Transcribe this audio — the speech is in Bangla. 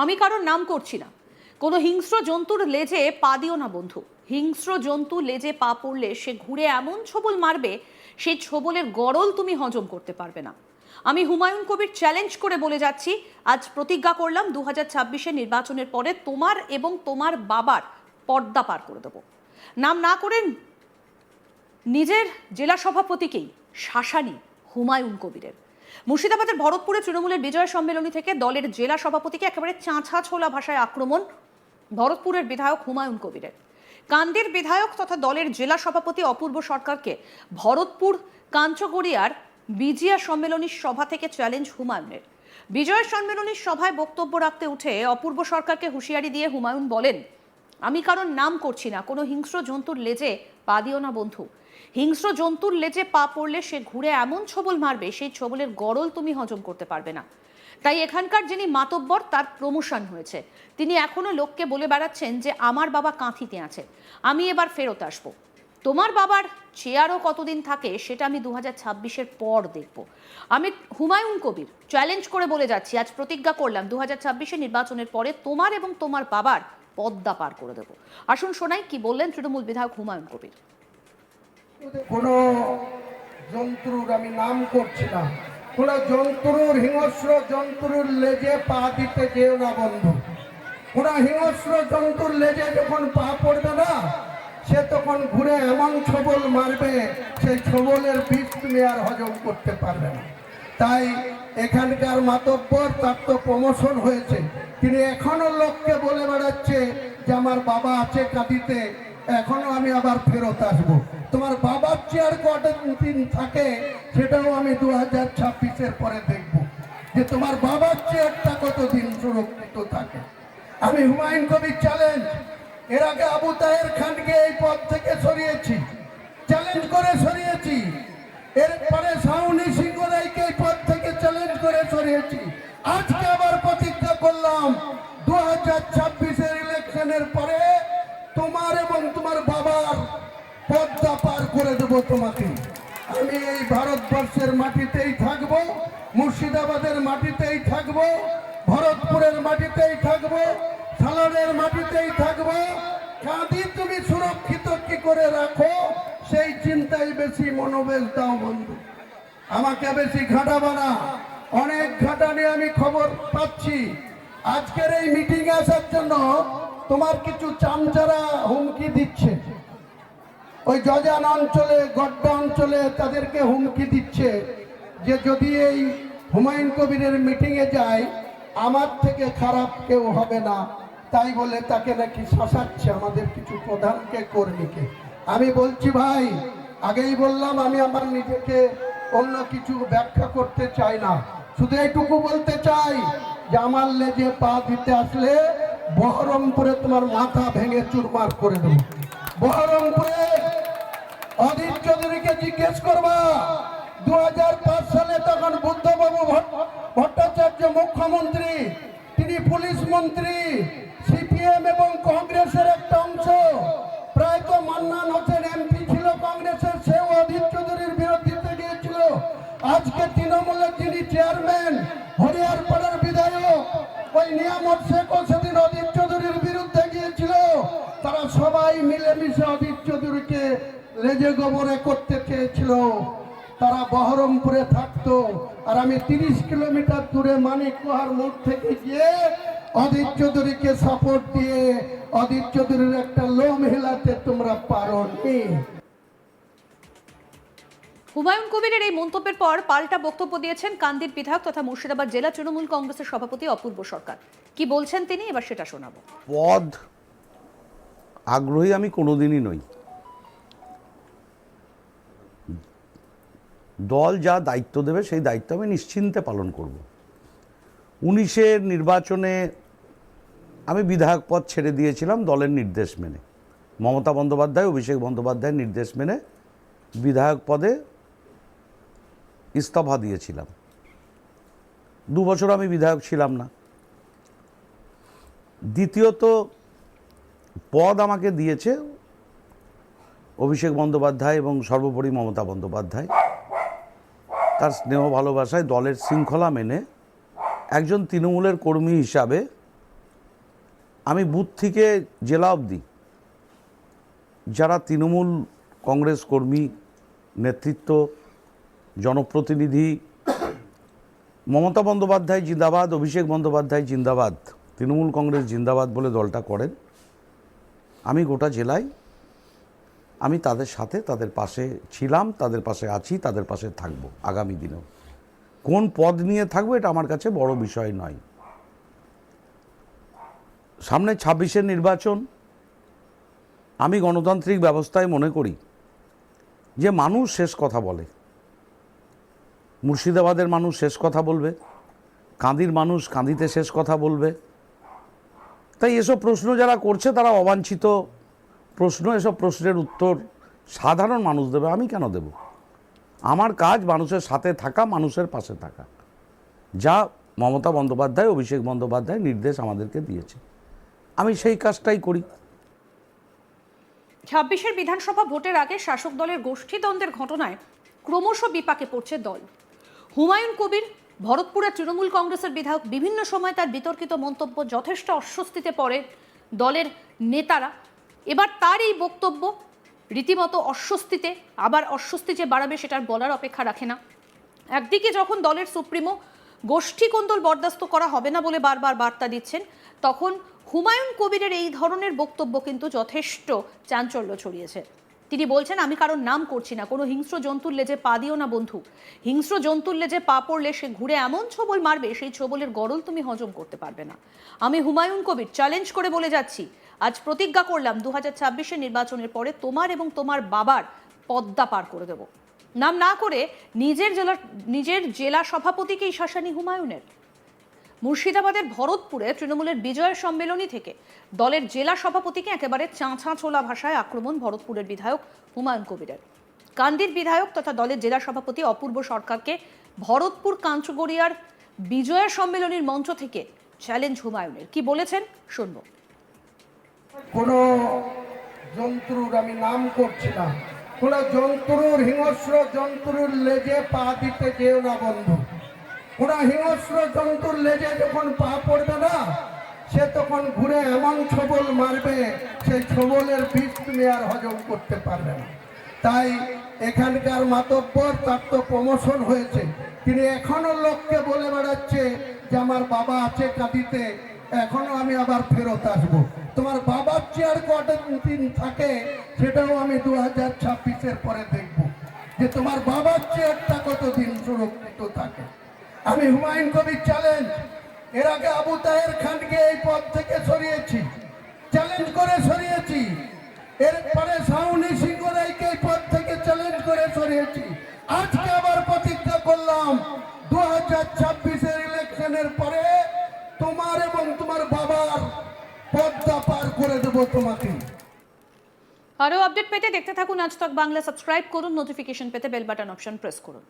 আমি কারোর নাম করছি না। কোনো হিংস্র জন্তুর লেজে পা দিও না, বন্ধু। হিংস্র জন্তু লেজে পা পড়লে সে ঘুরে এমন ছবল মারবে সেই ছবলের গরল তুমি হজম করতে পারবে না। আমি হুমায়ুন কবির চ্যালেঞ্জ করে বলে যাচ্ছি, আজ প্রতিজ্ঞা করলাম দু হাজার নির্বাচনের পরে তোমার এবং তোমার বাবার পর্দা পার করে দেবো। নাম না করেন নিজের জেলা সভাপতিকেই শাসানি হুমায়ুন কবিরের। মুর্শিদাবাদের ভরতপুরে তৃণমূলের বিজয় সম্মেলনী থেকে দলের জেলা সভাপতিকে একেবারে চাঁচা ছোলা ভাষায় আক্রমণ ভরতপুরের বিধায়ক হুমায়ুন কবিরের। কান্দির বিধায়ক তথা দলের জেলা সভাপতি অপূর্ব সরকারকে ভরতপুর কাঞ্চগড়িয়ার বিজিয়া সম্মেলনী সভা থেকে চ্যালেঞ্জ হুমায়ুনের। বিজয় সম্মেলনীর সভায় বক্তব্য রাখতে উঠে অপূর্ব সরকারকে হুঁশিয়ারি দিয়ে হুমায়ুন বলেন, আমি কারণ নাম করছি না, কোনো হিংস্র জন্তুর লেজে পা দিও না, বন্ধু। হিংস্র জন্তুর লেজে পা পড়লে সে ঘুরে এমন ছবল মারবে, সেই ছবলের গরল তুমি হজম করতে পারবে না। তাই এখানকার যিনি মাতব্বর, তার প্রমোশন হয়েছে। তিনি এখনও লোককে বলে বেড়াচ্ছেন যে, আমার বাবা কাঁথিতে আছে, আমি এবার ফেরত আসব। তোমার বাবার চেয়ারও কতদিন থাকে, সেটা আমি দু হাজার ছাব্বিশের পর দেখব। আমি হুমায়ুন কবির চ্যালেঞ্জ করে বলে যাচ্ছি, আজ প্রতিজ্ঞা করলাম দু হাজার ছাব্বিশের নির্বাচনের পরে তোমার এবং তোমার বাবার পদ্মা পার করে দেবো। আসুন শোনাই কি বললেন তৃণমূল বিধায়ক হুমায়ুন কবির। কোনো জন্তুর আমি নাম করছি না। কোনো জন্তুর হিংস্র জন্তুর লেজে পা দিতে যেও না বন্ধু। কোনো হিংস্র জন্তুর লেজে যখন পা পড়বে না, সে তখন ঘুরে এমন ছবল মারবে, সেই ছবলের বিষ তুমি আর হজম করতে পারবে না। তাই এখানকার মাতব্বর, তার তো প্রমোশন হয়েছে। তিনি এখনও লোককে বলে বেড়াচ্ছে যে আমার বাবা আছে কাঁদিতে, এখনও আমি আবার ফেরত আসব। তোমার বাবার চেয়ার কটা দিন থাকে, সেটাও আমি দু হাজার ছাব্বিশের পরে দেখব। যে তোমার বাবার চেয়ারটা কতদিন সুরক্ষিত থাকে। আমি হুমায়ুন কবির চ্যালেঞ্জ এর আগে আবু তাহের খানকে এই পদ থেকে সরিয়েছি। চ্যালেঞ্জ করে সরিয়েছি। এরপরে সাউনি সিংহ রায়কে এই পদ থেকে চ্যালেঞ্জ করে সরিয়েছি। আজকে আবার দু হাজার ছাব্বিশের ইলেকশনের পরে তোমার এবং তোমার বাবার পদ্মা পার করে দেব তোমাকে। আমি এই ভারতবর্ষের মাটিতেই থাকব, মুর্শিদাবাদের মাটিতেই থাকব, ভরতপুরের মাটিতেই থাকব সালানের মাটিতেই থাকব। কাঁদি তুমি সুরক্ষিত কি করে রাখো, সেই চিন্তাই বেশি মনোবেশ দাও বন্ধু। আমাকে বেশি ঘাটাবো না অনেক ঘাটানি আমি খবর পাচ্ছি। আজকের এই মিটিং আসার জন্য তোমার কিছু চামচারা হুমকি দিচ্ছে। ওই জজান অঞ্চলে, গড্ডা অঞ্চলে তাদেরকে হুমকি দিচ্ছে যে যদি এই হুমায়ুন কবিরের মিটিংয়ে যায়, আমার থেকে খারাপ কেউ হবে না। তাই বলে তাকে নাকি শাসাচ্ছে আমাদের কিছু প্রধানকে, কর্মীকে। আমি বলছি, ভাই, আগেই বললাম আমি আমার নিজেকে অন্য কিছু ব্যাখ্যা করতে চাই না। শুধু এইটুকু বলতে চাই আমার লেজে পা দিতে আসলে বহরমপুরে তোমার মাথা ভেঙে চুরমার করে দেবো। বহরমপুরে অধীর চৌধুরীকে জিজ্ঞেস করবা দু সালে তখন বুদ্ধবাবু ভট্টাচার্য মুখ্যমন্ত্রী, তিনি পুলিশ মন্ত্রী, সিপিএম এবং কংগ্রেসের একটা অংশ। প্রায় তো মান্নান হোসেন এমপি ছিল কংগ্রেসের, সেও অধীর চৌধুরীর বিরোধিতা গিয়েছিল। আজকে তৃণমূলের যিনি চেয়ারম্যান বিধায়ক ওই নিয়ামত শেখও সেদিন অধীর চৌধুরীর বিরুদ্ধে গিয়েছিল। তারা সবাই মিলেমিশে অধীর চৌধুরীকে লেজে গোবরে করতে চেয়েছিল। তারা বহরমপুরে থাকতো। আর আমি তিরিশ কিলোমিটার দূরে মানিক কুহার মোড় থেকে গিয়ে অধীর চৌধুরীকে সাপোর্ট দিয়ে অধীর চৌধুরীর একটা লোম হেলাতে তোমরা পারো নি হুমায়ুন কবিরের এই মন্তব্যের পর পাল্টা বক্তব্য দিয়েছেন কান্দির বিধায়ক তথা মুর্শিদাবাদ জেলা তৃণমূল কংগ্রেসের সভাপতি অপূর্ব সরকার। কি বলছেন তিনি? এবার সেটা শোনাবো। পদ আগ্রহী আমি কোনোদিনই নই। দল যা দায়িত্ব দেবে সেই দায়িত্ব আমি নিশ্চিন্তে পালন করব। উনিশের নির্বাচনে আমি বিধায়ক পদ ছেড়ে দিয়েছিলাম দলের নির্দেশ মেনে। মমতা বন্দ্যোপাধ্যায়, অভিষেক বন্দ্যোপাধ্যায়ের নির্দেশ মেনে বিধায়ক পদে ইস্তফা দিয়েছিলাম। দু বছর আমি বিধায়ক ছিলাম না। দ্বিতীয়ত, পদ আমাকে দিয়েছে অভিষেক বন্দ্যোপাধ্যায় এবং সর্বোপরি মমতা বন্দ্যোপাধ্যায়। তার স্নেহ ভালোবাসায় দলের শৃঙ্খলা মেনে একজন তৃণমূলের কর্মী হিসাবে আমি বুথ থেকে জেলা অবধি যারা তৃণমূল কংগ্রেস কর্মী নেতৃত্ব জনপ্রতিনিধি মমতা বন্দ্যোপাধ্যায় জিন্দাবাদ, অভিষেক বন্দ্যোপাধ্যায় জিন্দাবাদ, তৃণমূল কংগ্রেস জিন্দাবাদ বলে দলটা করেন। আমি গোটা জেলায় আমি তাদের সাথে, তাদের পাশে ছিলাম, তাদের পাশে আছি, তাদের পাশে থাকব আগামী দিনেও। কোন পদ নিয়ে থাকব এটা আমার কাছে বড় বিষয় নয়। সামনে ছাব্বিশের নির্বাচন, আমি গণতান্ত্রিক ব্যবস্থায় মনে করি যে মানুষ শেষ কথা বলে। মুর্শিদাবাদের মানুষ শেষ কথা বলবে, কাঁদির মানুষ কাঁদিতে শেষ কথা বলবে। তাই এসব প্রশ্ন যারা করছে তারা অবাঞ্ছিত। প্রশ্ন, এসব প্রশ্নের উত্তর সাধারণ মানুষ দেবে, আমি কেন দেব? আমার কাজ মানুষের সাথে থাকা, মানুষের পাশে থাকা। যা মমতা বন্দ্যোপাধ্যায়, অভিষেক বন্দ্যোপাধ্যায় নির্দেশ আমাদেরকে দিয়েছে। আমি সেই কাজটাই করি। ছাব্বিশের বিধানসভা ভোটের আগে শাসক দলের গোষ্ঠীদ্বন্দ্বের ঘটনায় ক্রমশ বিপাকে পড়ছে দল। হুমায়ুন কবির, ভরতপুরের তৃণমূল কংগ্রেসের বিধায়ক, বিভিন্ন সময় তার বিতর্কিত মন্তব্য যথেষ্ট অস্বস্তিতে পড়ে দলের নেতারা। এবার তার এই বক্তব্য রীতিমতো অস্বস্তিতে, আবার অস্বস্তি যে বাড়াবে সেটার বলার অপেক্ষা রাখে না। একদিকে যখন দলের সুপ্রিমো গোষ্ঠী কোন্দল বরদাস্ত করা হবে না বলে বারবার বার্তা দিচ্ছেন, তখন হুমায়ুন কবিরের এই ধরনের বক্তব্য কিন্তু যথেষ্ট চাঞ্চল্য ছড়িয়েছে। তিনি বলছেন, আমি কারোর নাম করছি না। কোনো হিংস্র জন্তুর লেজে পা দিও না, বন্ধু। হিংস্র জন্তুর লেজে পা পড়লে সে ঘুরে এমন ছবল মারবে, সেই ছবলের গরল তুমি হজম করতে পারবে না। আমি হুমায়ুন কবির চ্যালেঞ্জ করে বলে যাচ্ছি। আজ প্রতিজ্ঞা করলাম দু হাজার নির্বাচনের পরে তোমার এবং তোমার বাবার পদ্মা পার করে দেবো। নাম না করে নিজের জেলা নিজের জেলা সভাপতিকেই শাসানি হুমায়ুনের। মুর্শিদাবাদের ভরতপুরে তৃণমূলের বিজয় সম্মেলনী থেকে দলের জেলা সভাপতিকে একেবারে চাঁচা ছোলা ভাষায় আক্রমণ ভরতপুরের বিধায়ক হুমায়ুন কবিরের। কান্দির বিধায়ক তথা দলের জেলা সভাপতি অপূর্ব সরকারকে ভরতপুর কাঞ্চগড়িয়ার বিজয় সম্মেলনীর মঞ্চ থেকে চ্যালেঞ্জ হুমায়ুনের। কি বলেছেন? শুনব। কোনো জন্তুর আমি নাম করছি না। কোনো জন্তুর হিংস্র জন্তুর লেজে পা দিতে যেও না বন্ধু। কোনো হিংস্র জন্তুর লেজে যখন পা পড়বে না, সে তখন ঘুরে এমন ছবল মারবে, সেই ছবলের বিষ তুমি আর হজম করতে পারবে না। তাই এখানকার মাতব্বর, তার তো প্রমোশন হয়েছে। তিনি এখনও লোককে বলে বেড়াচ্ছে যে, আমার বাবা আছে কাঁদিতে, এখনও আমি আবার ফেরত আসব। তোমার বাবার চেয়ার কটা দিন থাকে, সেটাও আমি দু হাজার ছাব্বিশের পরে দেখব যে, তোমার বাবার চেয়ারটা কতদিন সুরক্ষিত আমি হুমায়ুন কবির চ্যালেঞ্জ এর আগে আবু তাহের খানকে এই পদ থেকে সরিয়েছি। চ্যালেঞ্জ করে সরিয়েছি। এরপরে সাউনি সিংহ রায়কে এই পদ থেকে চ্যালেঞ্জ করে সরিয়েছি। আজকে আবার প্রতিজ্ঞা করলাম দু হাজার ছাব্বিশের ইলেকশনের পরে তোমার এবং তোমার বাবার পদ্মা পার করে দেবো তোমাকে। আরও আপডেট পেতে দেখতে থাকুন আজ তক বাংলা সাবস্ক্রাইব করুন নোটিফিকেশন পেতে বেল বাটন অপশন প্রেস করুন।